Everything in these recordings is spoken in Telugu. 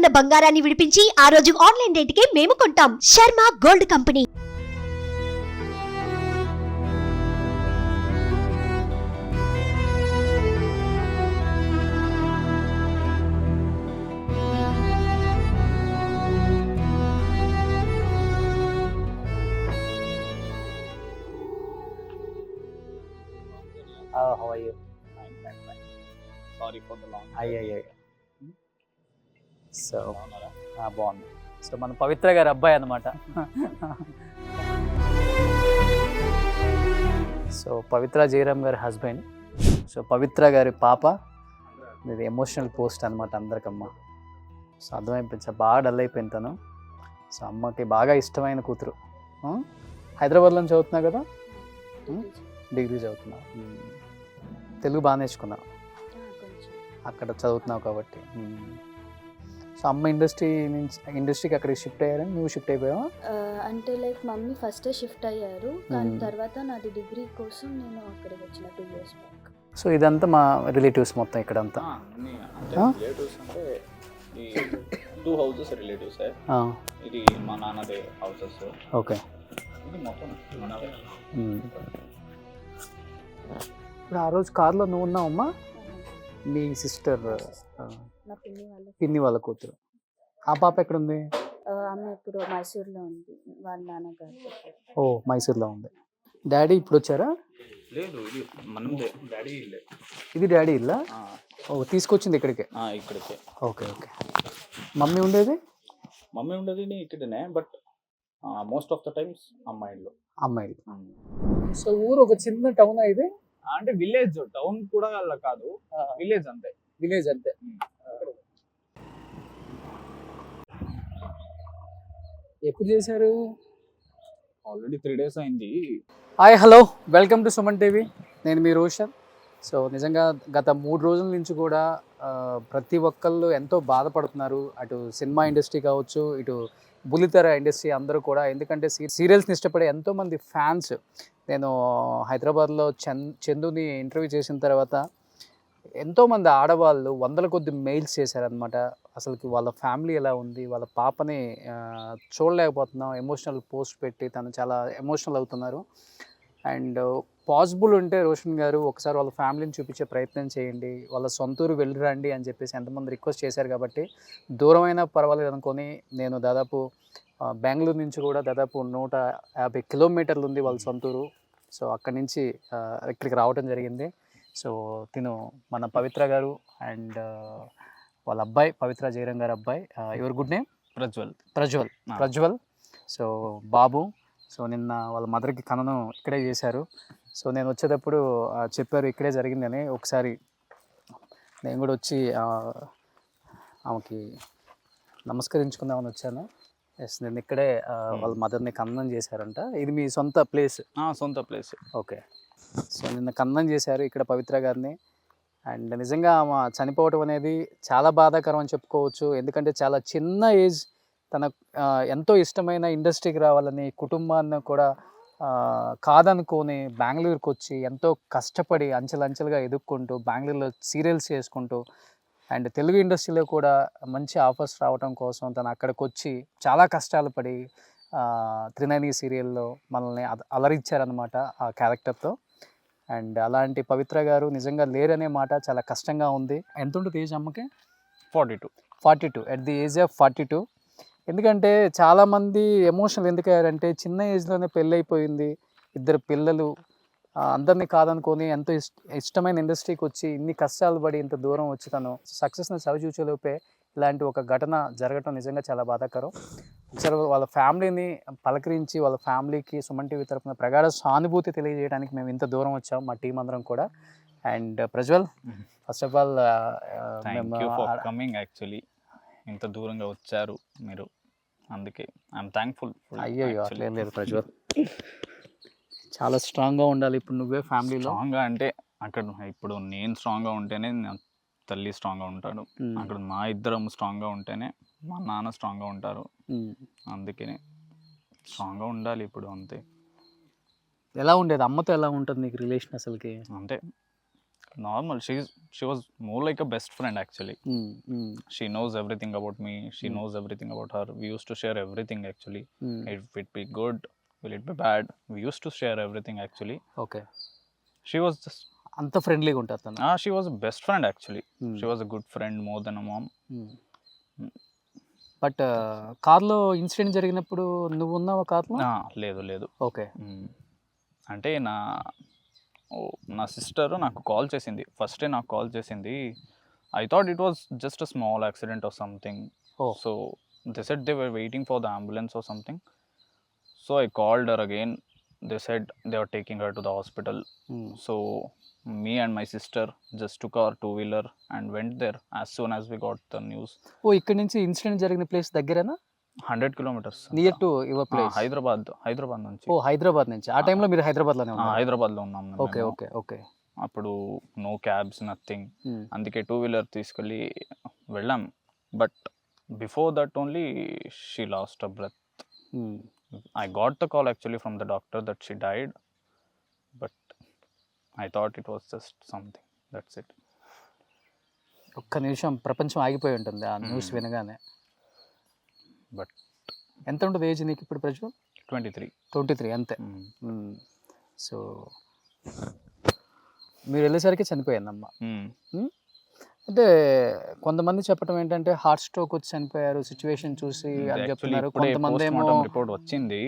ఉన్న బంగారాన్ని విడిపించి ఆ రోజు ఆన్లైన్ రేటుకే మేము కొంటాం Sharma gold company Oh, how are you? Fine, fine, fine. Sorry for the long. అయ్యయ్య సో? బాగుంది. సో మన పవిత్ర గారి అబ్బాయి అనమాట సో పవిత్ర జయరామ్ గారి హస్బెండ్. సో పవిత్ర గారి పాప. ఇది ఎమోషనల్ పోస్ట్ అనమాట అందరికమ్మ. సో అర్థమైపోయింది. సార్ బాగా డల్ అయిపోయింది తను. సో అమ్మకి బాగా ఇష్టమైన కూతురు? హైదరాబాద్లో చదువుతున్నావు కదా? డిగ్రీ చదువుతున్నావు. తెలుగు బాగా నేర్చుకున్నావు. అక్కడ చదువుతున్నావు కాబట్టి. సో అమ్మ ఇండస్ట్రీ నుంచి ఇండస్ట్రీకి అక్కడికి షిఫ్ట్ అయ్యారని నువ్వు షిఫ్ట్ అయిపోయావా? అంటే లైక్ మమ్మీ ఫస్టే షిఫ్ట్ అయ్యారు. కానీ మ్మ్. తర్వాత నాది డిగ్రీ కోసం నేను అక్కడికి వచ్చిన టూ ఇయర్స్ బ్యాక్. సో ఇదంతా మా రిలేటివ్స్ మొత్తం ఇక్కడంతా? రిలేటివ్స్ అంటే ఈ టూ హౌసెస్ రిలేటివ్స్ ఇది మా నాన్నదే హౌసెస్. ఓకే. ఇది మొత్తం. ఇప్పుడు ఆ రోజు కార్లో నువ్వు ఉన్నావమ్మా? మీ సిస్టర్ పిన్ని వాళ్ళ పిన్ని వాళ్ళ కూతురు. ఆ పాప ఎక్కడుంది? ఆ, ఆమె ఇప్పుడు మైసూర్లో ఉంది. వాళ్ళ నాన్నగారు. ఓ మైసూర్లో ఉంది. డాడీ ఇప్పుడు వచ్చారా? లేదు ఇది మనదే డాడీ ఇల్లే. ఇది డాడీ ఇల్లా? ఓ తీసుకొచ్చింది ఇక్కడికే? ఆ, ఇక్కడికే. Okay okay. మమ్మీ ఉండేది? మమ్మీ ఉండేది ఇక్కడనే but most of the times అమ్మాయిలు అమ్మాయిలు సో ఊరు ఒక చిన్న టౌన్ ఇది? అంటే విలేజ్ టౌన్ కూడా అలా కాదు. విలేజ్ అంతే. విలేజ్ అంతే. ఎప్పుడు చేశారు? ఆల్రెడీ త్రీ డేస్ అయింది. Hi hello welcome to Suman TV నేను మీ రోషన్. సో నిజంగా గత మూడు రోజుల నుంచి కూడా ప్రతి ఒక్కళ్ళు ఎంతో బాధపడుతున్నారు. అటు సినిమా ఇండస్ట్రీ కావచ్చు ఇటు బుల్లితెర ఇండస్ట్రీ అందరూ కూడా. ఎందుకంటే సీ సీరియల్స్ని ఇష్టపడే ఎంతోమంది ఫ్యాన్స్. నేను హైదరాబాద్లో చంద్ చందుని ఇంటర్వ్యూ చేసిన తర్వాత ఎంతోమంది ఆడవాళ్ళు వందల కొద్ది మెయిల్స్ చేశారనమాట అసలుకి వాళ్ళ ఫ్యామిలీ ఎలా ఉంది? వాళ్ళ పాపని చూడలేకపోతున్నాం. ఎమోషనల్ పోస్ట్ పెట్టి తను చాలా ఎమోషనల్ అవుతున్నారు. అండ్ పాసిబుల్ ఉంటే రోషన్ గారు ఒకసారి వాళ్ళ ఫ్యామిలీని చూపించే ప్రయత్నం చేయండి. వాళ్ళ సొంతూరు వెళ్ళిరండి అని చెప్పేసి ఎంతమంది రిక్వెస్ట్ చేశారు కాబట్టి దూరమైనా పర్వాలేదు అనుకొని నేను దాదాపు బెంగళూరు నుంచి కూడా దాదాపు నూట యాభై కిలోమీటర్లు ఉంది వాళ్ళ సొంతూరు సో అక్కడి నుంచి ఇక్కడికి రావడం జరిగింది. సో తిను. మన పవిత్ర గారు అండ్ వాళ్ళ అబ్బాయి పవిత్ర జయరాం గారు అబ్బాయి ఎవరు good name? Prajwal. Prajwal. Prajwal. So బాబు. సో నిన్న వాళ్ళ మదర్కి కననం ఇక్కడే చేశారు. సో నేను వచ్చేటప్పుడు చెప్పారు ఇక్కడే జరిగిందని. ఒకసారి నేను కూడా వచ్చి ఆమెకి నమస్కరించుకుందామని వచ్చాను. ఎస్ నేను ఇక్కడే వాళ్ళ మదర్ని కన్నం చేశారంట. ఇది మీ సొంత ప్లేస్? సొంత ప్లేస్. ఓకే. సో నిన్న కన్నం చేశారు ఇక్కడ పవిత్ర గారిని. అండ్ నిజంగా ఆమె చనిపోవటం అనేది చాలా బాధాకరం అని చెప్పుకోవచ్చు. ఎందుకంటే చాలా చిన్న ఏజ్ తన ఎంతో ఇష్టమైన ఇండస్ట్రీకి రావాలని కుటుంబాన్ని కూడా కాదనుకొని బెంగళూరుకి వచ్చి ఎంతో కష్టపడి అంచెలంచెలుగా ఎదుక్కుంటూ బెంగళూరులో సీరియల్స్ చేసుకుంటూ అండ్ తెలుగు ఇండస్ట్రీలో కూడా మంచి ఆఫర్స్ రావడం కోసం తను అక్కడికి వచ్చి చాలా కష్టాలు పడి ఆ, త్రినయని సీరియల్లో మనల్ని అలరించారనమాట ఆ క్యారెక్టర్తో. అండ్ అలాంటి పవిత్ర గారు నిజంగా లేరనే మాట చాలా కష్టంగా ఉంది. ఎంత ఉంటుంది ఏజ్ అమ్మకి? Forty two. Forty two. At the age of forty two ఎందుకంటే చాలామంది ఎమోషనల్ ఎందుకు అయ్యారంటే చిన్న ఏజ్లోనే పెళ్ళి అయిపోయింది ఇద్దరు పిల్లలు అందరినీ కాదనుకొని ఎంతో ఇష్ట ఇష్టమైన ఇండస్ట్రీకి వచ్చి ఇన్ని కష్టాలు పడి ఇంత దూరం వచ్చి తను సక్సెస్ని చవిచూచేలోపే ఇలాంటి ఒక ఘటన జరగటం నిజంగా చాలా బాధాకరం. ఒకసారి వాళ్ళ ఫ్యామిలీని పలకరించి వాళ్ళ ఫ్యామిలీకి సుమన్ టీవీ తరపున ప్రగాఢ సానుభూతి తెలియజేయడానికి మేము ఇంత దూరం వచ్చాం మా టీం అందరం కూడా. And Prajwal. First of all coming actually ఇంత దూరంగా వచ్చారు మీరు. అందుకే ఐఎమ్ థ్యాంక్ఫుల్ అయ్యో అట్లేం లేదు ప్రజ్వల్. చాలా స్ట్రాంగ్గా ఉండాలి ఇప్పుడు నువ్వే ఫ్యామిలీలో. స్ట్రాంగ్గా అంటే అక్కడ ఇప్పుడు నేను స్ట్రాంగ్గా ఉంటేనే నా తల్లి స్ట్రాంగ్గా ఉంటాడు. అక్కడ మా ఇద్దరం స్ట్రాంగ్గా ఉంటేనే మా నాన్న స్ట్రాంగ్గా ఉంటారు. అందుకనే స్ట్రాంగ్గా ఉండాలి ఇప్పుడు అంతే. ఎలా ఉండేది? అమ్మతో ఎలా ఉంటుంది నీకు రిలేషన్ అసలుకి? అంటే normal. She she was more like a best friend actually. She knows everything about me she. Knows everything about her. We use to share everything actually. It wit be good. Will it be bad we use to share everything actually okay she was just అంత ఫ్రెండ్లీగా ఉంటారు తను. She was best friend actually Hmm. She was a good friend more than a mom but కార్లో ఇన్సిడెంట్ జరిగినప్పుడు నువ్వు ఉన్నావా కార్లో? లేదు లేదు. Okay hmm. అంటే నా నా సిస్టర్ నాకు కాల్ చేసింది. ఫస్టే నాకు కాల్ చేసింది. I thought it was just a small accident or something Oh. So they said they were waiting for the ambulance or something so I called her again they said they are taking her to the hospital so me and my sister just took our two wheeler and went there as soon as we got the news oh ఇక్కడ నుంచి ఇన్సిడెంట్ జరిగిన ప్లేస్ దగ్గరేనా? Hundred kilometres near to your place Hyderabad Hyderabad నుంచి. ఓ హైదరాబాద్ నుంచి. ఆ టైంలో మీరు హైదరాబాద్లోనే ఉన్నారు? హైదరాబాద్లో ఉన్నాం ఓకే. Okay okay. అప్పుడు నో క్యాబ్స్ నథింగ్ అందుకే టూ వీలర్ తీసుకెళ్ళి వెళ్ళాం. But before that only she lost a breath I got the call actually from the doctor that she died but I thought it was just something that's it ఒక్క నిమిషం ప్రపంచం ఆగిపోయి ఉంటుంది ఆ న్యూస్ Hmm. వినగానే. బట్ ఎంత ఉంటుంది ఏజ్ నీకు ఇప్పుడు ప్రజలు? Twenty three. ట్వంటీ త్రీ అంతే. సో మీరు వెళ్ళేసరికి చనిపోయిందమ్మ. అంటే కొంతమంది చెప్పడం ఏంటంటే హార్ట్ స్ట్రోక్ వచ్చి చనిపోయారు సిచ్యువేషన్ చూసి అని చెప్తున్నారు. కొంతమంది ఏమో రిపోర్ట్ వచ్చింది.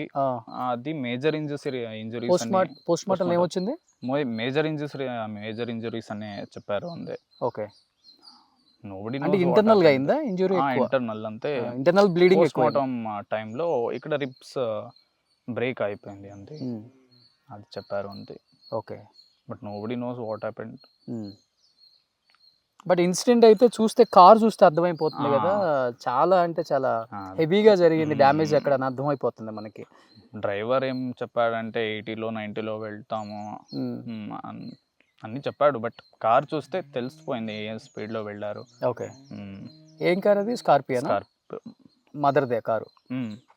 అది major injury injuries post mortem. ఏమొచ్చింది? మేజర్ ఇంజరీస్ మేజర్ ఇంజరీస్ అనే చెప్పారు అందే ఓకే. నోబడి అంటే ఇంటర్నల్గా అయిందా? ఇంజురీ ఇంటర్నల్ అంతే. ఇంటర్నల్ బ్లీడింగ్ ఎక్కువ టైంలో ఇక్కడ రిప్స్ బ్రేక్ అయిపోయింది అంతే. అది చెప్పారు అంతే. Okay. But nobody knows what happened but incident అయితే చూస్తే కార్ చూస్తే అర్థమైపోతుంది. కదా. చాలా అంటే చాలా హెవీగా జరిగింది డ్యామేజ్. అక్కడ అని అర్థమైపోతుంది మనకి. డ్రైవర్ ఏం చెప్పాడంటే ఎయిటీలో నైంటీలో వెళ్తాము. అన్ని చెప్పాడు. బట్ కార్ చూస్తే తెలిసిపోయింది ఏ స్పీడ్లో వెళ్ళారు. ఓకే. ఏం కార్ అది? స్కార్పియన్? స్కార్ప్ మదర్దే car.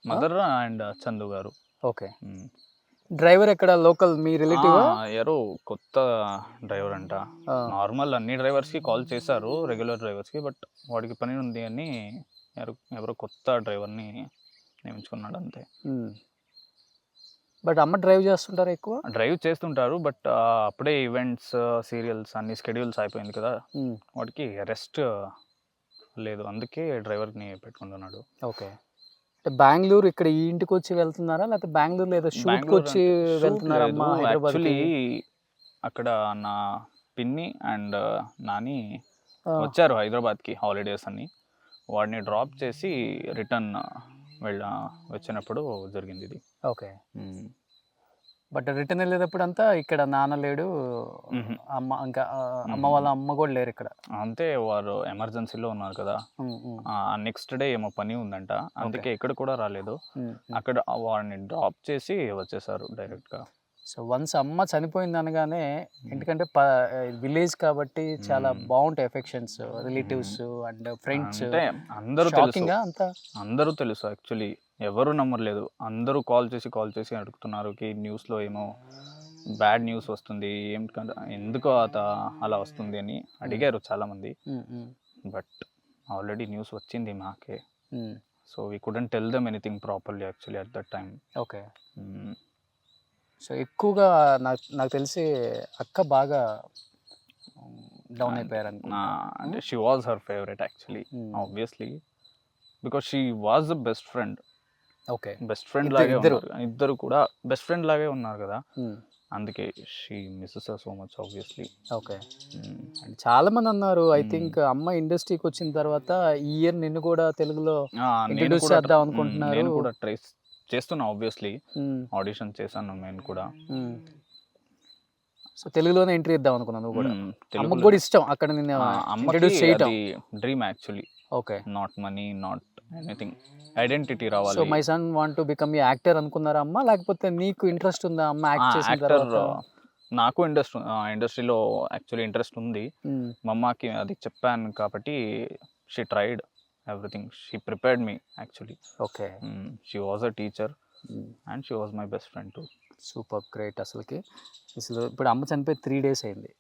Mother and Chandu garu. Okay. Driver ఎక్కడ? లోకల్ మీ రిలేటివ్? ఎవరో కొత్త డ్రైవర్ అంట. నార్మల్ అన్ని డ్రైవర్స్కి కాల్ చేశారు రెగ్యులర్ డ్రైవర్స్కి బట్ వాడికి పని ఉంది అని ఎవరు ఎవరో కొత్త డ్రైవర్ని నియమించుకున్నాడు అంతే. బట్ అమ్మ డ్రైవ్ చేస్తుంటారు ఎక్కువ? డ్రైవ్ చేస్తుంటారు బట్ అప్పుడే ఈవెంట్స్ సీరియల్స్ అన్ని స్కెడ్యూల్స్ అయిపోయింది కదా. వాడికి రెస్ట్ లేదు అందుకే డ్రైవర్ని పెట్టుకుంటున్నాడు. ఓకే. బెంగళూరు ఇక్కడ ఈ ఇంటికి వచ్చి వెళ్తున్నారా? లేకపోతే బెంగళూరులో ఏదో షూట్కి బెంగళూరు వచ్చి వెళ్తున్నారా అమ్మ హైదరాబాద్ యాక్చువల్లీ అక్కడ నా పిన్ని అండ్ నాని వచ్చారు హైదరాబాద్కి హాలిడేస్ అని వాడిని డ్రాప్ చేసి రిటర్న్ వెళ్ళ వచ్చినప్పుడు జరిగింది ఇది. ఓకే. బట్ రిటర్న్ వెళ్ళేటప్పుడు అంతా ఇక్కడ నాన్న లేడు మ్మ్. అమ్మ ఇంకా అమ్మ మ్మ్. వాళ్ళ అమ్మ కూడా లేరు ఇక్కడ. అంతే వారు ఎమర్జెన్సీలో ఉన్నారు కదా. నెక్స్ట్ డే ఏమో పని ఉందంట. అందుకే ఇక్కడ కూడా రాలేదు. అక్కడ వాడిని డ్రాప్ చేసి వచ్చేసారు డైరెక్ట్గా. సో వన్స్ అమ్మ చనిపోయింది అనగానే ఎందుకంటే విలేజ్ కాబట్టి చాలా. బాగుంటాయి ఎఫెక్షన్స్ రిలేటివ్స్ అండ్ ఫ్రెండ్స్ అందరూ తెలుసు. అందరూ తెలుసు యాక్చువల్లీ ఎవరు నమ్మర్లేదు. అందరూ కాల్ చేసి కాల్ చేసి అడుగుతున్నారు కి న్యూస్లో ఏమో బ్యాడ్ న్యూస్ వస్తుంది. ఏం ఎందుకు అత అలా వస్తుంది అని అడిగారు చాలామంది. బట్ ఆల్రెడీ న్యూస్ వచ్చింది మాకే. So we couldn't tell them anything properly actually at that time okay. So ఎక్కువగా నాకు నాకు తెలిసి అక్క బాగా డౌన్ అయిపోయారు అంటే she was her favourite actually. Obviously because she was the best friend okay. Best friend లాగే ఇద్దరు. ఇద్దరు కూడా బెస్ట్ ఫ్రెండ్ లాగే ఉన్నారు కదా. అందుకే she misses so much obviously. Okay. And చాలా మంది అన్నారు ఐ. థింక్ అమ్మ ఇండస్ట్రీకి వచ్చిన తర్వాత ఈ ఇయర్ నిన్ను కూడా తెలుగులో కూడా చేద్దాం మ్మ్, అనుకుంటున్నారు. నేను కూడా ట్రై చేస్తున్నా ఆబ్వియస్లీ. ఆడిషన్ చేశాను నేను కూడా. సో తెలుగులోనే ఎంట్రీ ఇద్దాం అనుకున్నాను కూడా. మ్మ్, అమ్మకు కూడా ఇష్టం అక్కడ నిన్ను ఇంట్రడ్యూస్ చేయటం. Dream actually. Okay. Not money not anything identity so రావాలి. My son want to become a actor అనుకున్నారా అమ్మ? లేకపోతే నీకు ఇంట్రెస్ట్ ఉందా అమ్మ యాక్ట్ చేసిన యాక్టర్ తర్వాత? నాకు ఇండస్ట్రీ ఇండస్ట్రీలో యాక్చువల్లీ ఇంట్రెస్ట్ ఉంది. మ్మ్, మా అమ్మకి అది చెప్పాను కాబట్టి she tried everything she prepared me actually okay she was a teacher and she was my best friend too super great అసలుకి. అసలు ఇప్పుడు అమ్మ చనిపోయి త్రీ డేస్ అయింది.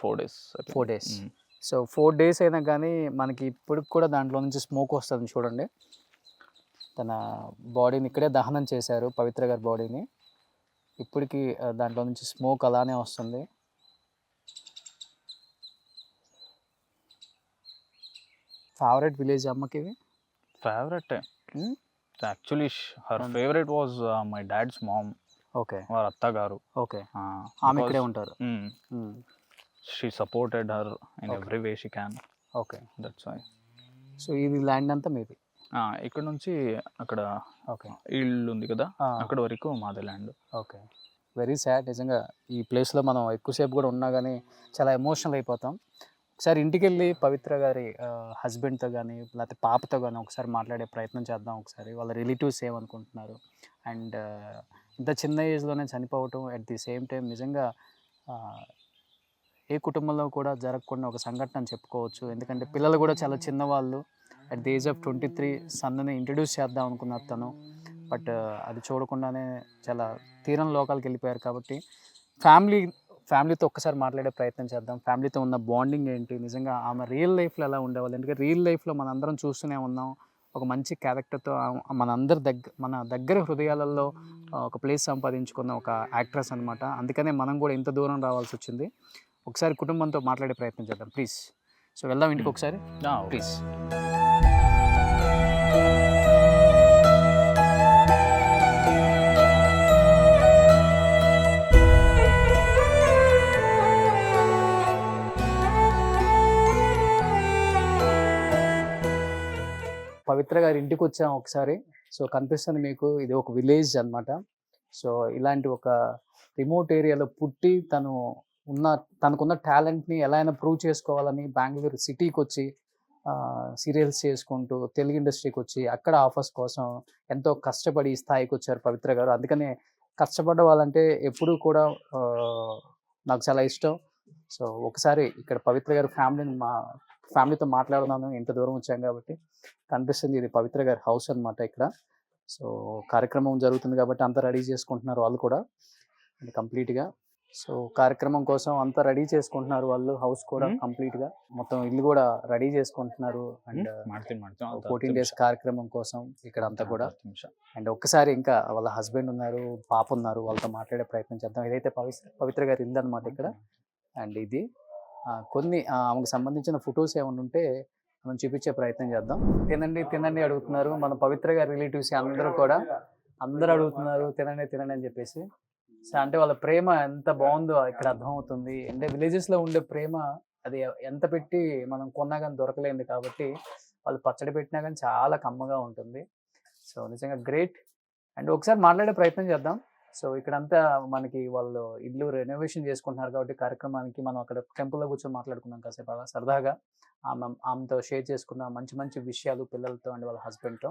Four days four days so four days అయినా కానీ మనకి ఇప్పుడు కూడా దాంట్లో నుంచి స్మోక్ వస్తుంది చూడండి. తన బాడీని ఇక్కడే దహనం చేశారు పవిత్ర గారి బాడీని. ఇప్పటికి దాంట్లో నుంచి స్మోక్ అలానే వస్తుంది. ఫేవరెట్ విలేజ్ అమ్మకి ఇది? Favourite? Actually her. Favourite was my dad's mom. Okay. వారి అత్తగారు. ఓకే. ఆమె ఇక్కడే ఉంటారు. She supported her in Okay. Every way she can okay that's why so ఇది ల్యాండ్ అంతా మీది? ఇక్కడ నుంచి అక్కడ ఓకే ఇల్లు ఉంది కదా అక్కడ వరకు మాదే ల్యాండ్ ఓకే వెరీ సాడ్ నిజంగా. ఈ ప్లేస్లో మనం ఎక్కువసేపు కూడా ఉన్నా కానీ చాలా ఎమోషనల్ అయిపోతాం. ఒకసారి ఇంటికి వెళ్ళి పవిత్ర గారి హస్బెండ్తో కానీ లేకపోతే పాపతో కానీ ఒకసారి మాట్లాడే ప్రయత్నం చేద్దాం ఒకసారి. వాళ్ళ రిలేటివ్స్ ఏమనుకుంటున్నారు అండ్ ఇంత చిన్న ఏజ్లోనే చనిపోవటం అట్ ది సేమ్ టైం నిజంగా ఏ కుటుంబంలో కూడా జరగకుండా ఒక సంఘటన అని చెప్పుకోవచ్చు. ఎందుకంటే పిల్లలు కూడా చాలా చిన్నవాళ్ళు. At the age of twenty three సన్నని ఇంట్రడ్యూస్ చేద్దాం అనుకున్నారు తను బట్ అది చూడకుండానే చాలా తీరం లోకాలకు వెళ్ళిపోయారు కాబట్టి ఫ్యామిలీ ఫ్యామిలీతో ఒక్కసారి మాట్లాడే ప్రయత్నం చేద్దాం. ఫ్యామిలీతో ఉన్న బాండింగ్ ఏంటి? నిజంగా ఆమె రియల్ లైఫ్లో ఎలా ఉండేవాళ్ళు? ఎందుకంటే రియల్ లైఫ్లో మనందరం చూస్తూనే ఉన్నాం. ఒక మంచి క్యారెక్టర్తో మనందరి దగ్గర మన దగ్గర హృదయాలలో ఒక ప్లేస్ సంపాదించుకున్న ఒక యాక్ట్రెస్ అనమాట అందుకనే మనం కూడా ఇంత దూరం రావాల్సి వచ్చింది. ఒకసారి కుటుంబంతో మాట్లాడే ప్రయత్నం చేద్దాం. ప్లీజ్ సో వెళ్దాం ఇంటికి ఒకసారి. ప్లీజ్ పవిత్ర గారి ఇంటికి వచ్చాం ఒకసారి. సో కనిపిస్తుంది మీకు ఇది ఒక విలేజ్ అన్నమాట. సో ఇలాంటి ఒక రిమోట్ ఏరియాలో పుట్టి తను ఉన్న తనకున్న టాలెంట్ని ఎలా అయినా ప్రూవ్ చేసుకోవాలని బెంగళూరు సిటీకి వచ్చి సీరియల్స్ చేసుకుంటూ తెలుగు ఇండస్ట్రీకి వచ్చి అక్కడ ఆఫర్స్ కోసం ఎంతో కష్టపడి ఈ స్థాయికి వచ్చారు పవిత్ర గారు. అందుకనే కష్టపడ్డ వాళ్ళంటే ఎప్పుడూ కూడా నాకు చాలా ఇష్టం. సో ఒకసారి ఇక్కడ పవిత్ర గారి ఫ్యామిలీని మా ఫ్యామిలీతో మాట్లాడున్నాను ఇంత దూరం వచ్చాం కాబట్టి కనిపిస్తుంది ఇది పవిత్ర గారి హౌస్ అనమాట ఇక్కడ. సో కార్యక్రమం జరుగుతుంది కాబట్టి అంతా రెడీ చేసుకుంటున్నారు వాళ్ళు కూడా. కంప్లీట్గా. సో కార్యక్రమం కోసం అంతా రెడీ చేసుకుంటున్నారు వాళ్ళు హౌస్ కూడా కంప్లీట్గా మొత్తం ఇల్లు కూడా రెడీ చేసుకుంటున్నారు అండ్ ఫోర్టీన్ డేస్ కార్యక్రమం కోసం ఇక్కడ అంతా కూడా. అండ్ ఒక్కసారి ఇంకా వాళ్ళ హస్బెండ్ ఉన్నారు పాప ఉన్నారు వాళ్ళతో మాట్లాడే ప్రయత్నం చేద్దాం. ఏదైతే పవిత్ర పవిత్ర గారి ఇల్లు అనమాట ఇక్కడ. అండ్ ఇది కొన్ని ఆమెకు సంబంధించిన ఫొటోస్ ఏమైనా ఉంటే మనం చూపించే ప్రయత్నం చేద్దాం. తినండి తినండి అడుగుతున్నారు. మన పవిత్ర గారి రిలేటివ్స్ అందరూ కూడా అందరూ అడుగుతున్నారు తినండి తినండి అని చెప్పేసి. అంటే వాళ్ళ ప్రేమ ఎంత బాగుందో ఇక్కడ అర్థమవుతుంది. అంటే villages లో ఉండే ప్రేమ అది ఎంత పెట్టి మనం కొన్నా కానీ దొరకలేదు కాబట్టి వాళ్ళు పచ్చడి పెట్టినా కానీ చాలా కమ్మగా ఉంటుంది. సో నిజంగా గ్రేట్ అండ్ ఒకసారి మాట్లాడే ప్రయత్నం చేద్దాం. సో ఇక్కడంతా మనకి వాళ్ళు ఇల్లు రెనోవేషన్ చేసుకుంటున్నారు కాబట్టి కార్యక్రమానికి మనం అక్కడ టెంపుల్లో కూర్చొని మాట్లాడుకున్నాం కాసేపు అలా సరదాగా ఆమె ఆమెతో షేర్ చేసుకున్న మంచి మంచి విషయాలు పిల్లలతో అండ్ వాళ్ళ హస్బెండ్తో